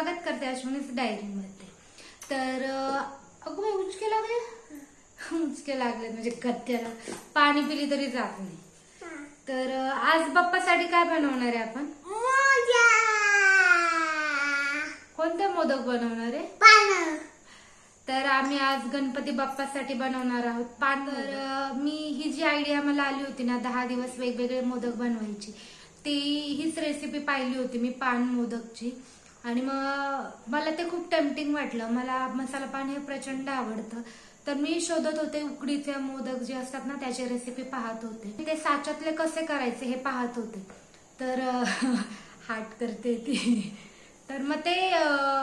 करते अश्विनीच डायरीमध्ये तर अगं बाई उचके लागले? उचके लागले म्हणजे गद्याला. पाणी पिली तरी जात नाही. तर आज बाप्पासाठी काय बनवणार आहे आपण? कोणते मोदक बनवणार आहे? तर आम्ही आज गणपती बाप्पासाठी बनवणार आहोत. पान. तर मी ही जी आयडिया मला आली होती ना दहा दिवस वेगवेगळे मोदक बनवायची ती हीच रेसिपी पाहिली होती मी पान मोदकची. आणि मग मला ते खूप टेम्पटिंग वाटलं. मला मसाला पान हे प्रचंड आवडतं. तर मी शोधत होते उकडीचे मोदक जे असतात ना त्याची रेसिपी पाहत होते. ते साच्यातले कसे करायचे हे पाहत होते. तर हाट करते ती. तर मग ते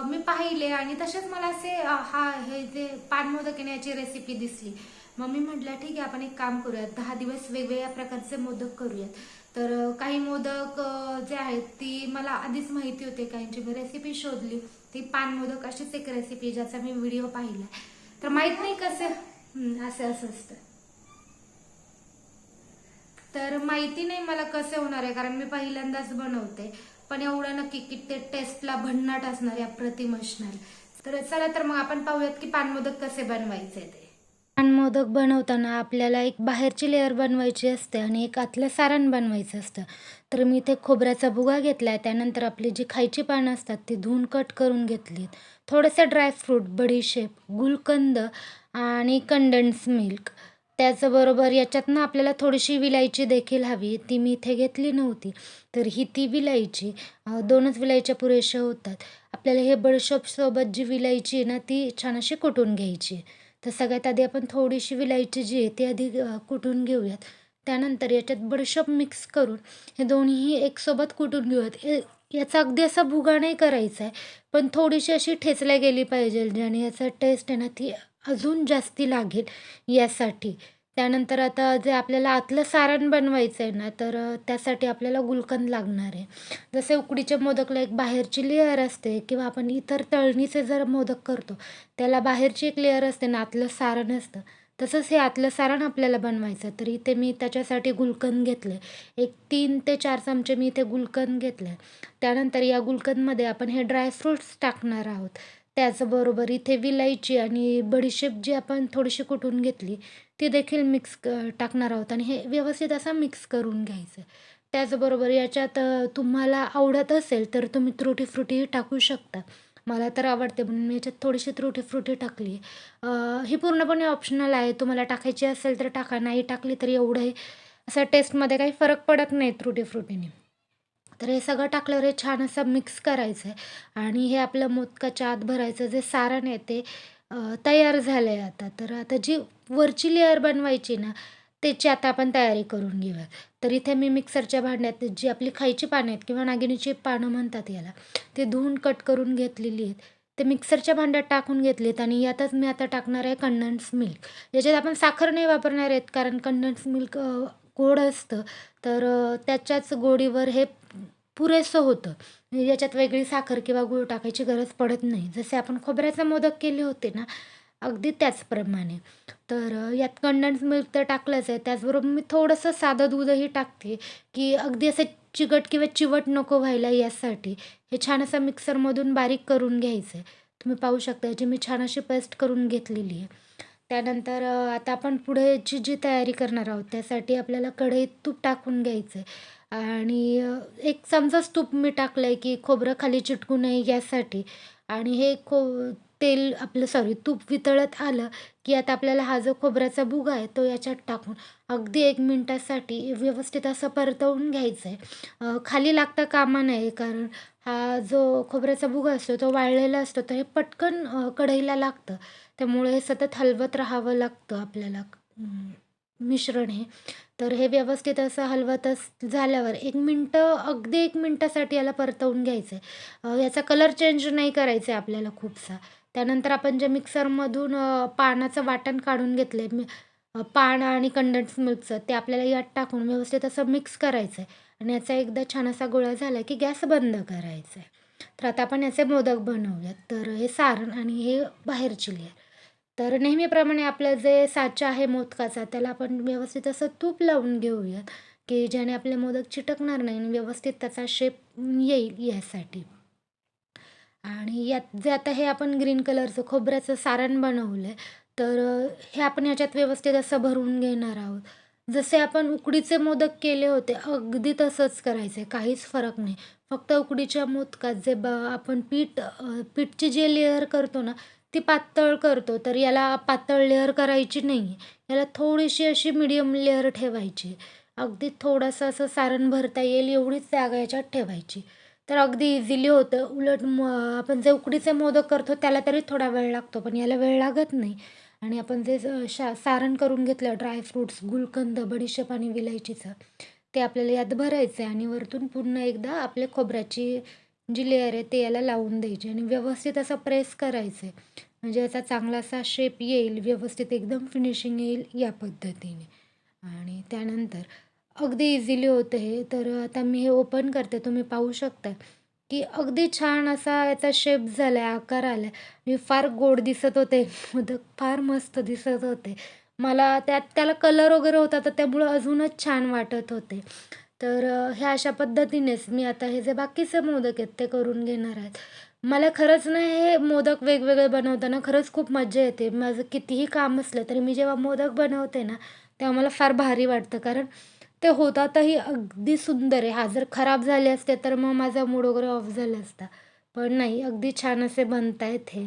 मी पाहिले आणि तसेच मला असे हा हे जे पान मोदक येण्याची रेसिपी दिसली. मग मी म्हटलं ठीक आहे आपण एक काम करूयात. दहा दिवस वेगवेगळ्या प्रकारचे मोदक करूयात. तर काही मोदक जे आहेत ती मला आधीच माहिती होते काहींची मी रेसिपी शोधली. ती पान मोदक अशीच एक रेसिपी ज्याचा मी व्हिडिओ पाहिला तर माहीत नाही कसं? असं असं असतं. तर माहिती नाही मला कसे होणार आहे कारण मी पहिल्यांदाच बनवते. पण एवढं नक्की की ते टेस्टला भन्नाट असणार आहे अप्रतिम असणार तर चला तर मग आपण पाहूयात की पानमोदक कसे बनवायचे ते मोदक बनवताना आपल्याला एक बाहेरची लेअर बनवायची असते आणि एक आतलं सारण बनवायचं असतं. तर मी इथे खोबऱ्याचा भुगा घेतला आहे त्यानंतर आपली जी खायची पानं असतात ती धुवून कट करून घेतलीत. थोडेसे ड्रायफ्रूट बडीशेप गुलकंद आणि कंडन्स मिल्क त्याचबरोबर याच्यातनं आपल्याला थोडीशी विलायची देखील हवी. ती मी इथे घेतली नव्हती. तर ही ती विलायची दोनच विलायच्या पुरेशा होतात. आपल्याला हे बडशोपसोबत जी विलायची आहे ना ती छान अशी कुटून घ्यायची आहे. तर सगळ्यात आधी आपण थोडीशी विलायची जी आहे ती आधी कुटून घेऊयात? त्यानंतर याच्यात बडशप मिक्स करून हे दोन्हीही एकसोबत कुटून घेऊयात? हे याचा अगदी असा भुगा नाही करायचा आहे पण थोडीशी अशी ठेचल्या गेली पाहिजे ज्याने याचा टेस्ट आहे ना ती अजून जास्ती लागेल यासाठी. त्यानंतर आता जे आपल्याला आतलं सारण बनवायचं आहे ना तर त्यासाठी आपल्याला गुलकंद लागणार आहे. जसे उकडीच्या मोदकला एक बाहेरची लेअर असते किंवा आपण इतर तळणीचे जर मोदक करतो त्याला बाहेरची एक लेअर असते ना आतलं सारण असतं. तसंच हे आतलं सारण आपल्याला बनवायचं तर इथे मी त्याच्यासाठी गुलकंद घेतले एक तीन ते चार चमचे मी इथे गुलकंद घेतले त्यानंतर या गुलकंदमध्ये आपण हे ड्रायफ्रूट्स टाकणार आहोत. त्याचबरोबर इथे विलायची आणि बडीशेप जी आपण थोडीशी कुटून घेतली ती देखील मिक्स क टाकणार आहोत. आणि हे व्यवस्थित असा मिक्स करून घ्यायचं. त्याचबरोबर याच्यात तुम्हाला आवडत असेल तर तुम्ही त्रुटी फ्रुटीही टाकू शकता. मला तर आवडते म्हणून मी याच्यात थोडीशी त्रुटी फ्रुटी टाकली. ही पूर्णपणे ऑप्शनल आहे. तुम्हाला टाकायची असेल तर टाका नाही टाकली तरी एवढंही असं टेस्टमध्ये काही फरक पडत नाही त्रुटी फ्रुटीने. तर हे सगळं टाकल्यावर हे छान असं मिक्स करायचं आहे आणि हे आपलं मोदकाच्या आत भरायचं जे सारण आहे ते तयार झालं आहे आता. तर आता जी वरची लेअर बनवायची ना त्याची आता आपण तयारी करून घेऊया. तर इथे मी मिक्सरच्या भांड्यात जी आपली खायची पानं आहेत किंवा नागिनीची पानं म्हणतात याला ते धुवून कट करून घेतलेली आहेत. ते मिक्सरच्या भांड्यात टाकून घेतलेत आणि यातच मी आता टाकणार आहे कंडन्स मिल्क याच्यात आपण साखर नाही वापरणार आहेत कारण कंडन्स मिल्क गोड असतं. तर त्याच्याच गोडीवर हे पुरेसं होतं. म्हणजे याच्यात वेगळी साखर किंवा गूळ टाकायची गरज पडत नाही. जसे आपण खोबऱ्याचा मोदक केले होते ना अगदी त्याचप्रमाणे. तर यात कंडन्स मिल्क तर टाकलंच आहे. त्याचबरोबर मी थोडंसं साधं दूधही टाकते. की अगदी असं चिकट किंवा चिवट नको व्हायला यासाठी हे छान असं मिक्सरमधून बारीक करून घ्यायचं आहे तुम्ही पाहू शकता याची मी छान अशी पेस्ट करून घेतलेली आहे. त्यानंतर आता आपण पुढेची जी तयारी करणार आहोत त्यासाठी आपल्याला कढईत तूप टाकून घ्यायचं आहे आणि एक चमचाच तूप मी टाकलं आहे की खोबरं खाली चिटकू नये यासाठी. आणि हे खो तेल आपलं सॉरी तूप वितळत आलं की आता आपल्याला हा जो खोबऱ्याचा भुगा आहे तो याच्यात टाकून अगदी एक मिनटासाठी व्यवस्थित असं परतवून घ्यायचं आहे खाली लागता कामा नये कारण हा जो खोबऱ्याचा भुगा असतो तो वाळलेला असतो तर हे पटकन कढईला लागतं. त्यामुळे हे सतत हलवत राहावं लागतं आपल्याला. मिश्रण हे. तर हे व्यवस्थित असं हलवत अस झाल्यावर एक मिनटं अगदी एक मिनटासाठी याला परतवून घ्यायचं आहे. याचा कलर चेंज नाही करायचा आहे आपल्याला खूपसा. त्यानंतर आपण जे मिक्सरमधून पानाचं वाटण काढून घेतलं आहे मी पान आणि कंडन्स मिल्कचं ते आपल्याला यात टाकून व्यवस्थित असं मिक्स करायचं आहे. आणि याचा एकदा छान असा गोळा झाला की गॅस बंद करायचा आहे. तर आता आपण याचे मोदक बनवूयात. तर हे सारण आणि हे बाहेरची लेअर तर नेहमीप्रमाणे आपलं जे साचा आहे मोदकाचा त्याला आपण व्यवस्थित असं तूप लावून घेऊयात की ज्याने आपले मोदक चिटकणार नाही आणि व्यवस्थित त्याचा शेप येईल यासाठी. आणि यात जे आता हे आपण ग्रीन कलरचं खोबऱ्याचं सारण बनवलं आहे तर हे आपण याच्यात व्यवस्थित असं भरून घेणार आहोत. जसे आपण उकडीचे मोदक केले होते अगदी तसंच करायचं आहे काहीच फरक नाही. फक्त उकडीच्या मोदकात जे ब आपण पीठ पीठची जे लेअर करतो ना ती पातळ करतो तर याला पातळ लेअर करायची नाही आहे याला थोडीशी अशी मिडियम लेअर ठेवायची. अगदी थोडंसं असं सारण भरता येईल एवढीच जागा याच्यात ठेवायची. तर अगदी इझिली होतं. उलट म आपण जे उकडीचे मोदक करतो त्याला तरी थोडा वेळ लागतो पण याला वेळ लागत नाही. आणि आपण जे शा सारण करून घेतलं ड्रायफ्रूट्स गुलकंद बडीशेप आणि विलायचीचं ते आपल्याला यात भरायचं आहे आणि वरतून पुन्हा एकदा आपल्या खोबऱ्याची जी लेअर आहे ते याला लावून द्यायची आणि व्यवस्थित असं प्रेस करायचं आहे. म्हणजे याचा चांगला असा शेप येईल व्यवस्थित एकदम फिनिशिंग येईल या पद्धतीने. आणि त्यानंतर अगदी इझिली होतं हे. तर आता मी हे ओपन करते. तुम्ही पाहू शकता की अगदी छान असा याचा शेप झाला आहे आकार आला आहे मी फार गोड दिसत होते. मोदक फार मस्त दिसत होते. मला त्यात त्याला कलर वगैरे होता तर त्यामुळं अजूनच छान वाटत होते. तर ह्या अशा पद्धतीनेच मी आता हे जे बाकीचे मोदक आहेत ते करून घेणार आहेत. मला खरंच ना हे मोदक वेगवेगळे बनवताना खरंच खूप मजा येते. माझं कितीही काम असलं तरी मी जेव्हा मोदक बनवते ना तेव्हा मला फार भारी वाटतं. कारण ते होतातही अगदी सुंदर आहे. हा जर खराब झाले असते तर मग माझा मूड वगैरे ऑफ झाला असता. पण नाही अगदी छान असे बनत आहेत हे.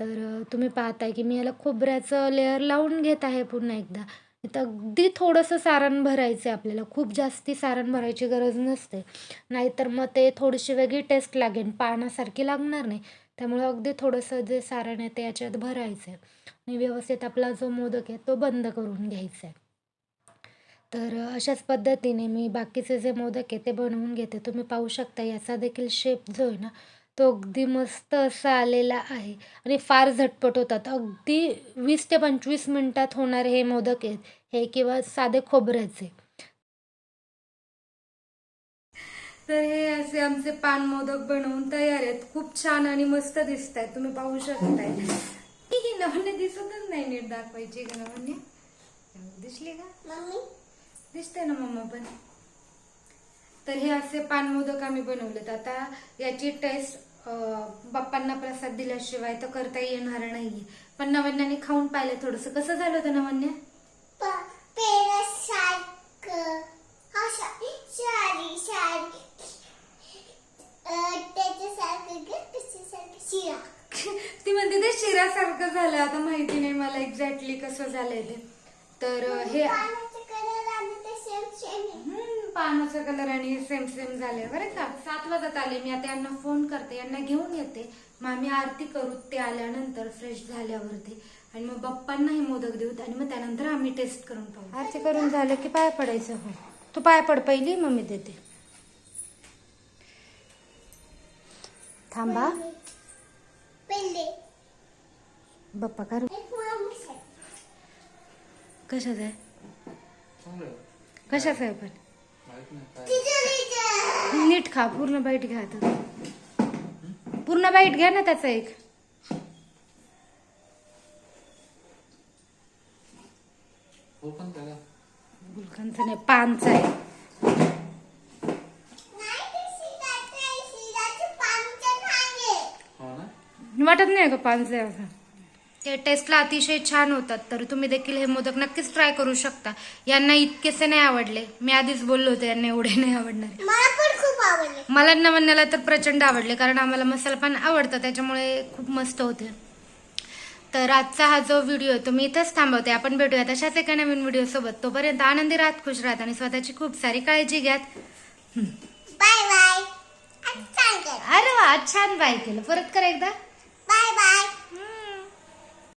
तर तुम्ही पाहताय की मी याला खोबऱ्याचं लेअर लावून घेत आहे पुन्हा एकदा. तर अगदी थोडंसं सारण भरायचं आहे आपल्याला. खूप जास्ती सारण भरायची गरज नसते. नाहीतर मग ते थोडीशी वेगळी टेस्ट लागेल. पाण्यासारखी लागणार नाही. त्यामुळे अगदी थोडंसं जे सारण आहे ते याच्यात भरायचं आहे आणि व्यवस्थित आपला जो मोदक आहे तो बंद करून घ्यायचा आहे तर अशाच पद्धतीने मी बाकीचे जे मोदक आहे ते बनवून घेते. तुम्ही पाहू शकता याचा देखील शेप जो आहे ना तो अगदी मस्त असा आलेला आहे. आणि फार झटपट होतात. अगदी वीस ते पंचवीस मिनटात होणारे हे मोदक आहेत. हे किंवा साधे खोबऱ्याचे. तर हे असे आमचे पान मोदक बनवून तयार आहेत. खूप छान आणि मस्त दिसत आहेत तुम्ही पाहू शकताय. ही नवन्य दिसतच नाही नीट दाखवायची का नवन्य? दिसली का? मम्मी? दिसते ना मम्मा पण. तर हे असे पान मोदक आम्ही बनवलेत. आता याची टेस्ट बाप्पांना प्रसाद दिल्याशिवाय तर करता येणार नाहीये. पण नवन्याने खाऊन पाहिलं थोडस. कसं झालं होतं नवन्या? ती म्हणते ते शिरासारखं झालं. आता माहिती नाही मला एक्झॅक्टली कसं झालंय ते. तर अं, हे पाण्याचा कलर आणि ते सेम सेम आहे हम्म, पानाचा कलर आणि सेम सेम झाले बरं का? सात वाजत आले मी आता यांना फोन करते यांना घेऊन येते. मग आम्ही आरती करू ते आल्यानंतर फ्रेश झाल्यावरती. आणि मग बाप्पांनाही मोदक देऊ आणि मग त्यानंतर आम्ही टेस्ट करून पाहू. आरती करून झालं की पाय पडायचं हो तू पाय पड पहिली मग मी देते. थांबा. बाप्पा करू. आहे. कशाचं आहे. कशाचं आहे पण? नीट खा पूर्ण बाईट घ्या आता. पूर्ण बाईट घ्या ना त्याचा एक. हो गुलकंदचं नाही पानचा आहे. हो ना? वाटत नाही का पानचं आहे ते टेस्टला अतिशय छान होतात तर तुम्ही देखील हे मोदक नक्कीच ट्राय करू शकता. यांना इतकेसे नाही आवडले. मी आधीच बोललो होते यांना एवढे नाही आवडणार. मला पण न म्हणण्याला तर प्रचंड आवडले कारण आम्हाला मसाला पान आवडतं त्याच्यामुळे खूप मस्त होते. तर आजचा हा जो व्हिडिओ आहे तो मी इथंच थांबवते. आपण भेटूया तशाच एका नवीन व्हिडिओ सोबत. तोपर्यंत आनंदी राहत खुश राहत आणि स्वतःची खूप सारी काळजी घ्यात. बाय बाय अरे वा छान बाय केलं. परत कर एकदा. Bye bye